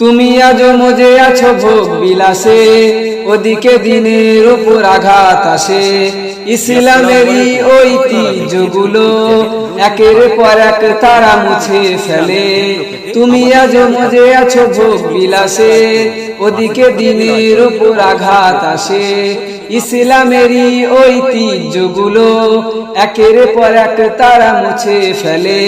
তুমি আজ মজে আছো ভোগ বিলাসে, ওদিকে দিনের উপর আঘাত আসে। ইসলামেরই ঐতিহ্যগুলো একের পর এক তারা মুছে ফেলে। তুমি আজ মজে আছো ভোগ বিলাসে, ওদিকে দিনের উপর আঘাত আসে। ইসলামেরই ঐতিহ্যগুলো একের পর এক তারা মুছে ফেলে।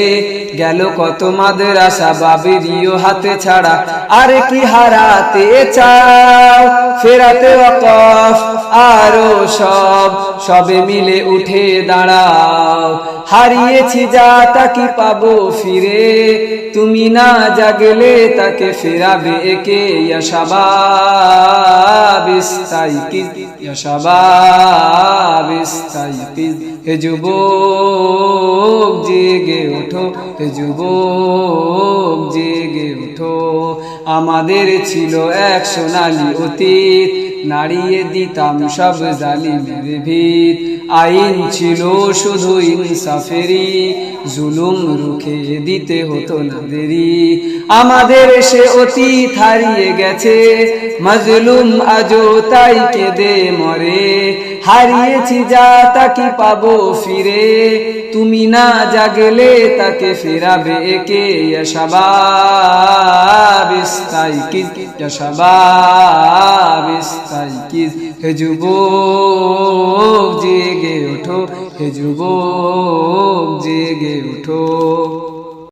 গেল কত মাদ্রাসা বাবেরিও হাতে ছাড়া। আর কি হারাতে চাও? ফেরাতে ওয়াকফ, আরও সব, সবে মিলে উঠে দাঁড়াও। হারিয়েছি যা তাকে পাবো ফিরে? তুমি না জাগলে তাকে ফেরাবে একে হে যুবক, জেগে ওঠো। হে জেগে আমাদের ছিল এক সোনালি অতীত। নাড়িয়ে দিতাম সব জালিমের ভিত। আইন ছিল শুধু ইনসাফেরি জুলুম রুখে দিতে হতো না দেরি আমাদের সে অতীত হারিয়ে গেছে, মজলুম আজও তাই কেঁদে মরে। হারিয়েছি যা তাকে পাবো ফিরে, তুমি না জাগলে তাকে ফেরাবে একে ইয়াশাবাবিস্তাইকিজ ইয়াশাবাবিস্তাইকিজ হে যুবক হে যুবক জেগে ওঠো